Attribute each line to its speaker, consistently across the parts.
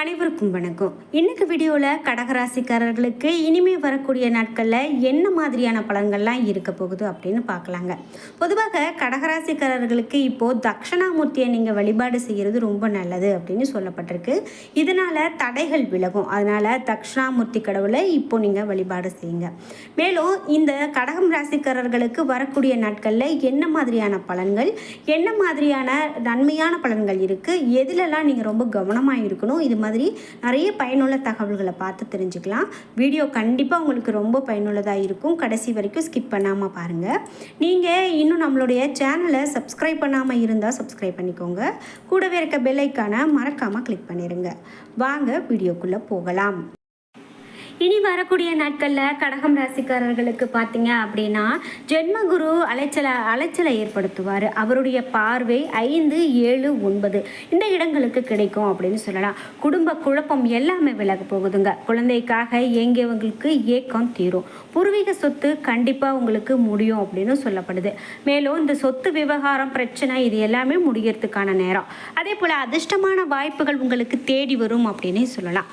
Speaker 1: அனைவருக்கும் வணக்கம். இன்னைக்கு வீடியோவில் கடகராசிக்காரர்களுக்கு இனிமே வரக்கூடிய நாட்களில் என்ன மாதிரியான பலன்கள்லாம் இருக்க போகுது அப்படின்னு பார்க்கலாங்க. பொதுவாக கடகராசிக்காரர்களுக்கு இப்போது தக்ஷணாமூர்த்தியை நீங்கள் வழிபாடு செய்கிறது ரொம்ப நல்லது அப்படின்னு சொல்லப்பட்டிருக்கு. இதனால் தடைகள் விலகும். அதனால் தக்ஷணாமூர்த்தி கடவுளை இப்போ நீங்கள் வழிபாடு செய்யுங்க. மேலும் இந்த கடகம் ராசிக்காரர்களுக்கு வரக்கூடிய நாட்களில் என்ன மாதிரியான பலன்கள் என்ன மாதிரியான நன்மையான பலன்கள் இருக்குது எதிலெல்லாம் நீங்கள் ரொம்ப கவனமாக இருக்கணும் இது மாதிரி நிறைய பயனுள்ள தகவல்களை பார்த்து தெரிஞ்சுக்கலாம். வீடியோ கண்டிப்பாக உங்களுக்கு ரொம்ப பயனுள்ளதாக இருக்கும். கடைசி வரைக்கும் ஸ்கிப் பண்ணாமல் பாருங்கள் நீங்கள் இன்னும் நம்மளுடைய சேனலை சப்ஸ்கிரைப் பண்ணாமல் இருந்தால் சப்ஸ்கிரைப் பண்ணிக்கோங்க. கூடவே இருக்க பெல் ஐக்கானை மறக்காமல் கிளிக் பண்ணிடுங்க வாங்க வீடியோக்குள்ளே போகலாம். இனி வரக்கூடிய நாட்களில் கடகம் ராசிக்காரர்களுக்கு பார்த்தீங்க அப்படின்னா ஜென்மகுரு அலைச்சலை அலைச்சலை ஏற்படுத்துவார். அவருடைய பார்வை ஐந்து ஏழு ஒன்பது. இந்த இடங்களுக்கு கிடைக்கும் அப்படின்னு சொல்லலாம். குடும்ப குழப்பம் எல்லாமே விலக போகுதுங்க. குழந்தைக்காக ஏங்கியவங்களுக்கு ஏக்கம் தீரும். பூர்வீக சொத்து கண்டிப்பாக உங்களுக்கு முடியும் அப்படின்னு சொல்லப்படுது. மேலும் இந்த சொத்து விவகாரம் பிரச்சனை இது எல்லாமே முடியறதுக்கான நேரம். அதே போல் அதிர்ஷ்டமான வாய்ப்புகள் உங்களுக்கு தேடி வரும் அப்படின்னே சொல்லலாம்.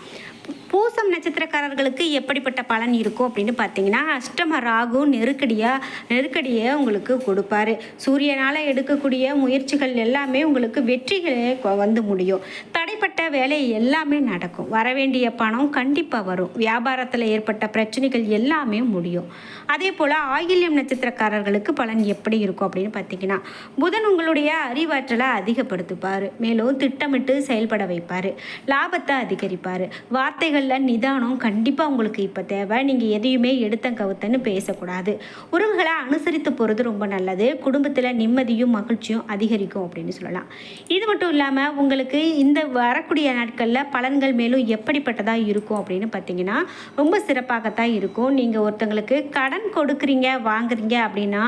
Speaker 1: பூசம் நட்சத்திரக்காரர்களுக்கு எப்படிப்பட்ட பலன் இருக்கும் அப்படின்னு பார்த்தீங்கன்னா அஷ்டம ராகு நெருக்கடியாக நெருக்கடியை உங்களுக்கு கொடுப்பாரு. சூரியனால் எடுக்கக்கூடிய முயற்சிகள் எல்லாமே உங்களுக்கு வெற்றிகளே கொ- வந்து முடியும். தடைப்பட்ட வேலை எல்லாமே நடக்கும். வரவேண்டிய பணம் கண்டிப்பாக வரும். வியாபாரத்தில் ஏற்பட்ட பிரச்சனைகள் எல்லாமே முடியும். அதே போல் ஆயில்யம் நட்சத்திரக்காரர்களுக்கு பலன் எப்படி இருக்கும் அப்படின்னு பார்த்தீங்கன்னா புதன் உங்களுடைய அறிவாற்றலை அதிகப்படுத்துப்பார். மேலும் திட்டமிட்டு செயல்பட வைப்பார். லாபத்தை அதிகரிப்பார். வார்த்தைகள் வார்த்தைகளில் நிதானம் கண்டிப்பாக உங்களுக்கு இப்போ தேவை. நீங்கள் எதையுமே எடுத்த கவுத்தன்னு பேசக்கூடாது. உறவுகளை அனுசரித்து போகிறது ரொம்ப நல்லது. குடும்பத்தில் நிம்மதியும் மகிழ்ச்சியும் அதிகரிக்கும் அப்படின்னு சொல்லலாம். இது மட்டும் இல்லாமல் உங்களுக்கு இந்த வரக்கூடிய நாட்களில் பலன்கள் மேலும் எப்படிப்பட்டதாக இருக்கும் அப்படின்னு பார்த்தீங்கன்னா ரொம்ப சிறப்பாகத்தான் இருக்கும். நீங்கள் ஒருத்தங்களுக்கு கடன் கொடுக்குறீங்க வாங்குறீங்க அப்படின்னா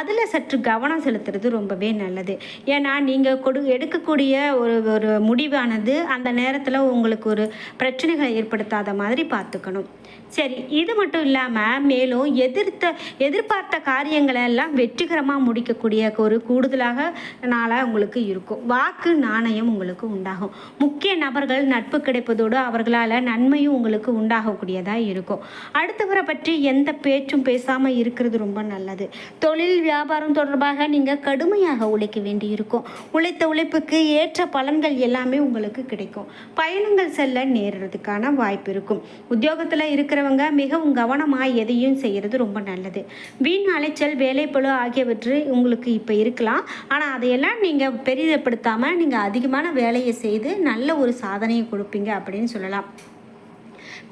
Speaker 1: அதில் சற்று கவனம் செலுத்துறது ரொம்பவே நல்லது. ஏன்னா நீங்கள் கொடு எடுக்கக்கூடிய ஒரு ஒரு முடிவானது அந்த நேரத்தில் உங்களுக்கு ஒரு பிரச்சனைகளை ஏற்படுத்தாத மாதிரி பார்த்துக்கணும். சரி இது மட்டும் இல்லாமல் மேலும் எதிர்த்த எதிர்பார்த்த காரியங்களை எல்லாம் வெற்றிகரமாக முடிக்கக்கூடிய ஒரு கூடுதலாக நாளாக உங்களுக்கு இருக்கும். வாக்கு நாணயம் உங்களுக்கு உண்டாகும். முக்கிய நபர்கள் நட்பு கிடைப்பதோடு அவர்களால் நன்மையும் உங்களுக்கு உண்டாகக்கூடியதாக இருக்கும். அடுத்தவரை பற்றி எந்த பேச்சும் பேசாமல் இருக்கிறது ரொம்ப நல்லது. தொழில் வியாபாரம் தொடர்பாக நீங்கள் கடுமையாக உழைக்க வேண்டியிருக்கும். உழைத்த உழைப்புக்கு ஏற்ற பலன்கள் எல்லாமே உங்களுக்கு கிடைக்கும். பயணங்கள் செல்ல நேர்றதுக்கான வாய்ப்பு இருக்கும். உத்தியோகத்தில் இருக்கிற இருக்கிறவங்க மிகவும் கவனமாக எதையும் செய்கிறது ரொம்ப நல்லது. வீண் அலைச்சல் வேலைப்பழு ஆகியவற்று உங்களுக்கு இப்போ இருக்கலாம். ஆனால் அதையெல்லாம் நீங்கள் பெரிதப்படுத்தாமல் நீங்கள் அதிகமான வேலையை செய்து நல்ல ஒரு சாதனையை கொடுப்பீங்க அப்படின்னு சொல்லலாம்.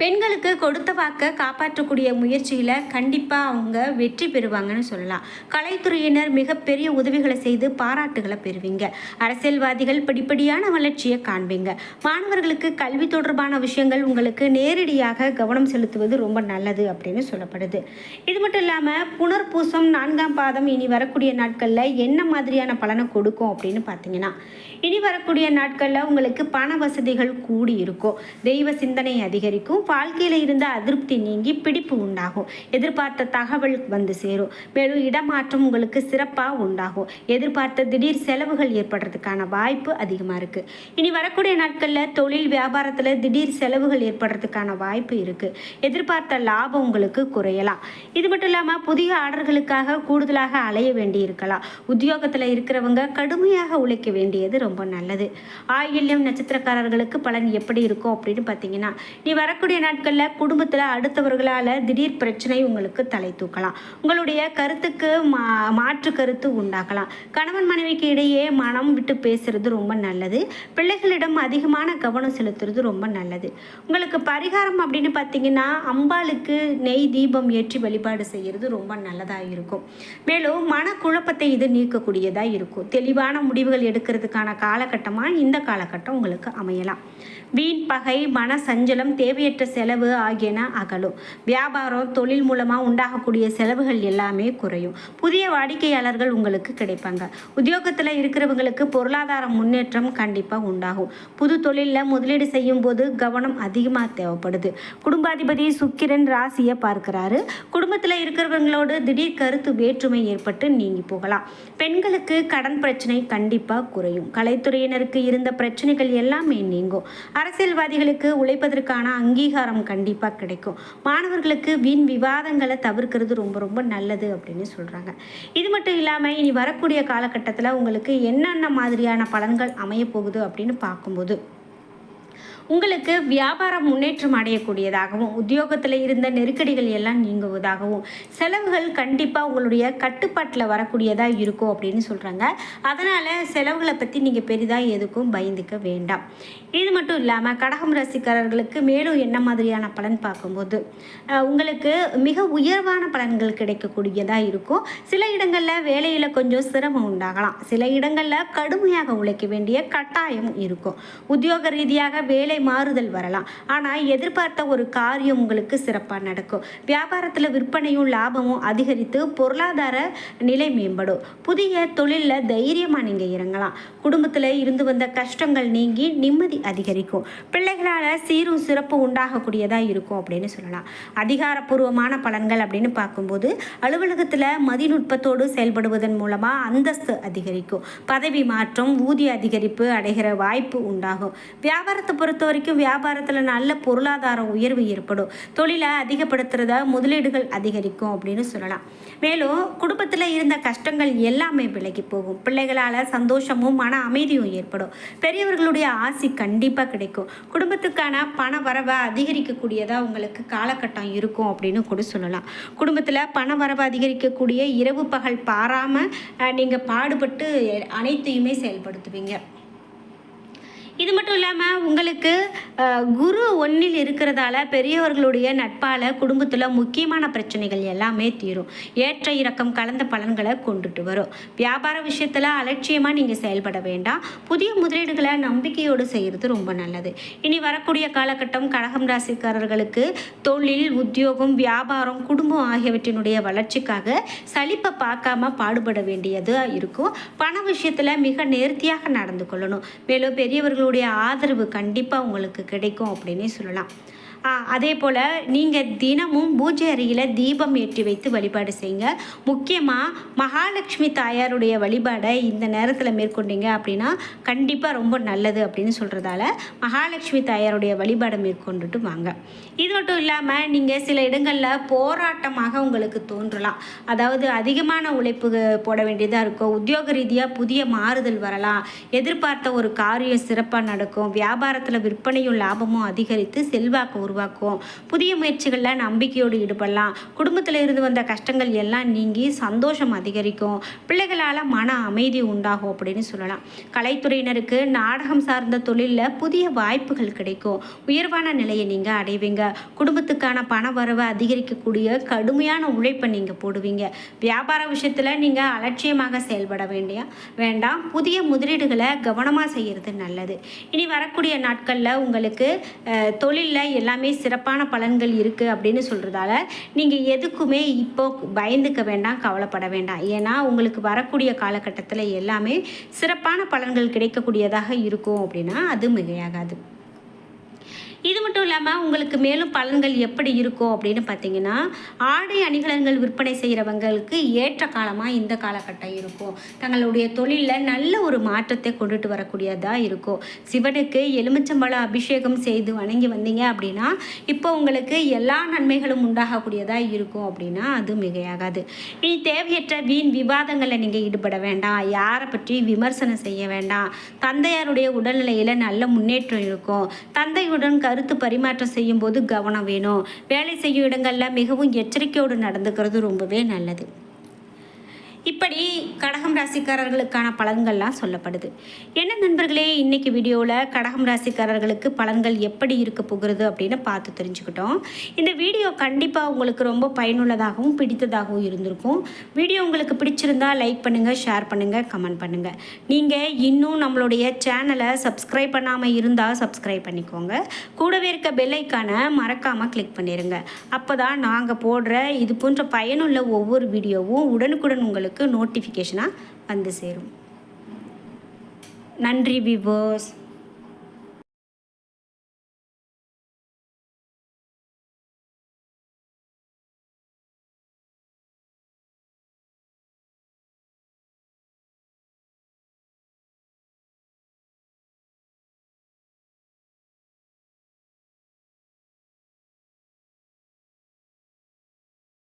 Speaker 1: பெண்களுக்கு கொடுத்த வாக்க காப்பாற்றக்கூடிய முயற்சியில் கண்டிப்பாக அவங்க வெற்றி பெறுவாங்கன்னு சொல்லலாம். கலைத்துறையினர் மிகப்பெரிய உதவிகளை செய்து பாராட்டுகளை பெறுவீங்க. அரசியல்வாதிகள் படிப்படியான வளர்ச்சியை காண்பீங்க. மாணவர்களுக்கு கல்வி தொடர்பான விஷயங்கள் உங்களுக்கு நேரடியாக கவனம் செலுத்துவது ரொம்ப நல்லது அப்படின்னு சொல்லப்படுது. இது மட்டும் இல்லாமல் புனர்பூசம் நான்காம் பாதம் இனி வரக்கூடிய நாட்களில் என்ன மாதிரியான பலனை கொடுக்கும் அப்படின்னு பார்த்தீங்கன்னா இனி வரக்கூடிய நாட்களில் உங்களுக்கு பண வசதிகள் கூடி இருக்கும். தெய்வ சிந்தனை அதிகரிக்கும். வாழ்க்கையில் இருந்த அதிருப்தி நீங்கி பிடிப்பு உண்டாகும். எதிர்பார்த்த தகவல் வந்து சேரும். மேலும் இடமாற்றம் உங்களுக்கு சிறப்பாக உண்டாகும். எதிர்பார்த்த திடீர் செலவுகள் ஏற்படுறதுக்கான வாய்ப்பு அதிகமாக இருக்குது இனி வரக்கூடிய நாட்களில் தொழில் வியாபாரத்தில் திடீர் செலவுகள் ஏற்படுறதுக்கான வாய்ப்பு இருக்குது எதிர்பார்த்த லாபம் உங்களுக்கு குறையலாம். இது மட்டும் இல்லாமல் புதிய ஆர்டர்களுக்காக கூடுதலாக அலைய வேண்டி இருக்கலாம் உத்தியோகத்தில் இருக்கிறவங்க கடுமையாக உழைக்க வேண்டியது ரொம்ப நல்லது. ஆயில்யம் நட்சத்திரக்காரர்களுக்கு பலன் எப்படி இருக்கும் அப்படின்னு பார்த்தீங்கன்னா நீ வரக்கூடிய நாட்களில் குடும்பத்தில் அடுத்தவர்களால் திடீர் பிரச்சனை உங்களுக்கு தலை தூக்கலாம். உங்களுடைய கருத்துக்கு மா மாற்று கருத்து உண்டாக்கலாம் கணவன் மனைவிக்கு இடையே மனம் விட்டு பேசுறது ரொம்ப நல்லது. பிள்ளைகளிடம் அதிகமான கவனம் செலுத்துறது ரொம்ப நல்லது. உங்களுக்கு பரிகாரம் அப்படின்னு பார்த்தீங்கன்னா அம்பாளுக்கு நெய் தீபம் ஏற்றி வழிபாடு செய்கிறது ரொம்ப நல்லதாக இருக்கும். மேலும் மனக்குழப்பத்தை இது நீக்கக்கூடியதாக இருக்கும். தெளிவான முடிவுகள் எடுக்கிறதுக்கான காலகட்டமாக இந்த காலகட்டம் உங்களுக்கு அமையலாம். வீண் பகை மன சஞ்சலம் தேவையற்ற செலவு ஆகியன அகலும். வியாபாரம் தொழில் மூலமாக உண்டாகக்கூடிய செலவுகள் எல்லாமே குறையும். புதிய வாடிக்கையாளர்கள் உங்களுக்கு கிடைப்பாங்க. உத்தியோகத்தில் இருக்கிறவங்களுக்கு பொருளாதார முன்னேற்றம் கண்டிப்பாக உண்டாகும். புது தொழிலில் முதலீடு செய்யும் போது கவனம் அதிகமாக தேவைப்படுது. குடும்பாதிபதி சுக்கிரன் ராசியை பார்க்கிறாரு. குடும்பத்தில் இருக்கிறவங்களோடு திடீர் கருத்து வேற்றுமை ஏற்பட்டு நீங்கி போகலாம். பெண்களுக்கு கடன் பிரச்சனை கண்டிப்பாக குறையும். கலைத்துறையினருக்கு இருந்த பிரச்சனைகள் எல்லாமே நீங்கும். அரசியல்வாதிகளுக்கு உழைப்பதற்கான அங்கீகாரம் கண்டிப்பாக கிடைக்கும். மாணவர்களுக்கு வீண் விவாதங்களை தவிர்க்கிறது ரொம்ப ரொம்ப நல்லது அப்படின்னு சொல்கிறாங்க இது மட்டும் இல்லாமல் இனி வரக்கூடிய காலகட்டத்தில் உங்களுக்கு என்னென்ன மாதிரியான பலன்கள் அமைய போகுது அப்படின்னு பார்க்கும்போது உங்களுக்கு வியாபாரம் முன்னேற்றம் அடையக்கூடியதாகவும் உத்தியோகத்தில் இருந்த நெருக்கடிகள் எல்லாம் நீங்குவதாகவும் செலவுகள் கண்டிப்பாக உங்களுடைய கட்டுப்பாட்டில் வரக்கூடியதாக இருக்கும் அப்படின்னு சொல்கிறாங்க அதனால் செலவுகளை பற்றி நீங்கள் பெரிதாக எதுக்கும் பயந்துக்க வேண்டாம். இது மட்டும் இல்லாமல் கடகம் ரசிகர்களுக்கு மேலும் என்ன மாதிரியான பலன் பார்க்கும்போது உங்களுக்கு மிக உயர்வான பலன்கள் கிடைக்கக்கூடியதாக இருக்கும். சில இடங்களில் வேலையில் கொஞ்சம் சிரமம் உண்டாகலாம். சில இடங்களில் கடுமையாக உழைக்க வேண்டிய கட்டாயம் இருக்கும். உத்தியோக ரீதியாக வேலை மாறுதல் வரலாம். ஆனால் எதிர்பார்த்த ஒரு காரியம் உங்களுக்கு சிறப்பாக நடக்கும். வியாபாரத்தில் விற்பனையும் லாபமும் அதிகரித்து பொருளாதார நிலை மேம்படும். புதிய தொழிலில் தைரியமாக நீங்கள் இறங்கலாம். குடும்பத்தில் இருந்து வந்த கஷ்டங்கள் நீங்கி நிம்மதி அதிகரிக்கும். பிள்ளைகளால் சீரும் சிறப்பு உண்டாகக்கூடியதாக இருக்கும் அப்படின்னு சொல்லலாம். அதிகாரப்பூர்வமான பலன்கள் அப்படின்னு பார்க்கும்போது அலுவலகத்தில் மதிநுட்பத்தோடு செயல்படுவதன் மூலமாக அந்தஸ்து அதிகரிக்கும். பதவி மாற்றம் ஊதிய அதிகரிப்பு அடைகிற வாய்ப்பு உண்டாகும். வியாபாரத்தை பொறுத்த வரைக்கும் வியாபாரத்தில் நல்ல பொருளாதார உயர்வு ஏற்படும். தொழிலை அதிகப்படுத்துறத முதலீடுகள் அதிகரிக்கும் அப்படின்னு சொல்லலாம். மேலும் குடும்பத்தில் இருந்த கஷ்டங்கள் எல்லாமே விலகி போகும். பிள்ளைகளால் சந்தோஷமும் மன அமைதியும் ஏற்படும். பெரியவர்களுடைய ஆசி கண்டிப்பாக கிடைக்கும். குடும்பத்துக்கான பண வரவை அதிகரிக்கக்கூடியதாக உங்களுக்கு காலகட்டம் இருக்கும் அப்படின்னு கூட சொல்லலாம். குடும்பத்தில் பண வரவு அதிகரிக்கக்கூடிய இரவு பகல் பாராமல் நீங்கள் பாடுபட்டு அனைத்தையுமே செயல்படுத்துவீங்க. இது மட்டும் இல்லாமல் உங்களுக்கு குரு ஒன்றில் இருக்கிறதால பெரியவர்களுடைய நட்பால் குடும்பத்தில் முக்கியமான பிரச்சனைகள் எல்லாமே தீரும். ஏற்ற இறக்கம் கலந்த பலன்களை கொண்டுட்டு வரும். வியாபார விஷயத்தில் அலட்சியமாக நீங்கள் செயல்பட வேண்டாம். புதிய முதலீடுகளை நம்பிக்கையோடு செய்கிறது ரொம்ப நல்லது. இனி வரக்கூடிய காலகட்டம் கடகம் ராசிக்காரர்களுக்கு தொழில் உத்தியோகம் வியாபாரம் குடும்பம் ஆகியவற்றினுடைய வளர்ச்சிக்காக சலிப்பை பார்க்காம பாடுபட வேண்டியது இருக்கும். பண விஷயத்தில் மிக நேர்த்தியாக நடந்து கொள்ளணும். மேலும் உங்களுடைய ஆதரவு கண்டிப்பாக உங்களுக்கு கிடைக்கும் அப்படின்னே சொல்லலாம். அதே போல் நீங்கள் தினமும் பூஜை அறையில் தீபம் ஏற்றி வைத்து வழிபாடு செய்யுங்க. முக்கியமாக மகாலட்சுமி தாயாருடைய வழிபாடை இந்த நேரத்தில் மேற்கொண்டீங்க அப்படின்னா கண்டிப்பாக ரொம்ப நல்லது அப்படின்னு சொல்கிறதால மகாலட்சுமி தாயாருடைய வழிபாடை மேற்கொண்டுட்டு வாங்க. இது மட்டும் இல்லாமல் நீங்கள் சில இடங்களில் போராட்டமாக உங்களுக்கு தோன்றலாம். அதாவது அதிகமான உழைப்பு போட வேண்டியதாக இருக்கும். உத்தியோக ரீதியாக புதிய மாறுதல் வரலாம். எதிர்பார்த்த ஒரு காரியம் சிறப்பாக நடக்கும். வியாபாரத்தில் விற்பனையும் லாபமும் அதிகரித்து செல்வாக்கு உருவாக்கும் புதிய முயற்சிகளில் நம்பிக்கையோடு ஈடுபடலாம். குடும்பத்தில் இருந்து வந்த கஷ்டங்கள் எல்லாம் நீங்கி சந்தோஷம் அதிகரிக்கும். பிள்ளைகளால் மன அமைதி உண்டாகும் அப்படின்னு சொல்லலாம். கலைத்துறையினருக்கு நாடகம் சார்ந்த தொழிலில் புதிய வாய்ப்புகள் கிடைக்கும். உயர்வான நிலையை நீங்கள் அடைவீங்க. குடும்பத்துக்கான பண வரவை அதிகரிக்கக்கூடிய கடுமையான உழைப்பை நீங்கள் போடுவீங்க. வியாபார விஷயத்தில் நீங்கள் அலட்சியமாக செயல்பட வேண்டிய வேண்டாம். புதிய முதலீடுகளை கவனமாக செய்கிறது நல்லது. இனி வரக்கூடிய நாட்களில் உங்களுக்கு தொழிலில் எல்லாமே சிறப்பான பலன்கள் இருக்குது அப்படின்னு சொல்கிறதால நீங்கள் எதுக்குமே இப்போ பயந்துக்க வேண்டாம் கவலைப்பட வேண்டாம். ஏன்னா உங்களுக்கு வரக்கூடிய காலகட்டத்தில் எல்லாமே சிறப்பான பலன்கள் கிடைக்கக்கூடியதாக இருக்கும் அப்படின்னா அது மிகையாகாது. இது மட்டும் இல்லாமல் உங்களுக்கு மேலும் பலன்கள் எப்படி இருக்கும் அப்படின்னு பார்த்தீங்கன்னா ஆடை அணிகலன்கள் விற்பனை செய்கிறவங்களுக்கு ஏற்ற காலமாக இந்த காலகட்டம் இருக்கும். தங்களுடைய தொழிலில் நல்ல ஒரு மாற்றத்தை கொண்டுட்டு வரக்கூடியதாக இருக்கும். சிவனுக்கு எலுமிச்சம்பழம் அபிஷேகம் செய்து வணங்கி வந்தீங்க அப்படின்னா இப்போ உங்களுக்கு எல்லா நன்மைகளும் உண்டாகக்கூடியதாக இருக்கும் அப்படின்னா அது மிகையாகாது. இனி தேவையற்ற வீண் விவாதங்களில் நீங்கள் ஈடுபட வேண்டாம். யாரை பற்றி விமர்சனம் செய்ய வேண்டாம். தந்தையாருடைய உடல்நிலையில் நல்ல முன்னேற்றம் இருக்கும். தந்தையுடன் கருத்து பரிமாற்றம் செய்யும்போது கவனம் வேணும். வேலை செய்யும் இடங்களில் மிகவும் எச்சரிக்கையோடு நடந்துக்கிறது ரொம்பவே நல்லது. இப்படி கடகம் ராசிக்காரர்களுக்கான பலன்கள்லாம் சொல்லப்படுது. என்ன நண்பர்களே இன்றைக்கி வீடியோவில் கடகம் ராசிக்காரர்களுக்கு பலன்கள் எப்படி இருக்க போகிறது அப்படின்னு பார்த்து தெரிஞ்சுக்கிட்டோம். இந்த வீடியோ கண்டிப்பாக உங்களுக்கு ரொம்ப பயனுள்ளதாகவும் பிடித்ததாகவும் இருந்திருக்கும். வீடியோ உங்களுக்கு பிடிச்சிருந்தா லைக் பண்ணுங்கள் ஷேர் பண்ணுங்கள் கமெண்ட் பண்ணுங்கள் நீங்கள் இன்னும் நம்மளுடைய சேனலை சப்ஸ்கிரைப் பண்ணாமல் இருந்தால் சப்ஸ்கிரைப் பண்ணிக்கோங்க. கூடவே இருக்க பெல் மறக்காமல் கிளிக் பண்ணிடுங்க அப்போ தான் நாங்கள் போடுற இது போன்ற பயனுள்ள ஒவ்வொரு வீடியோவும் உடனுக்குடன் உங்களுக்கு உங்களுக்கு நோட்டிஃபிகேஷனாக வந்து சேரும். நன்றி விவோஸ்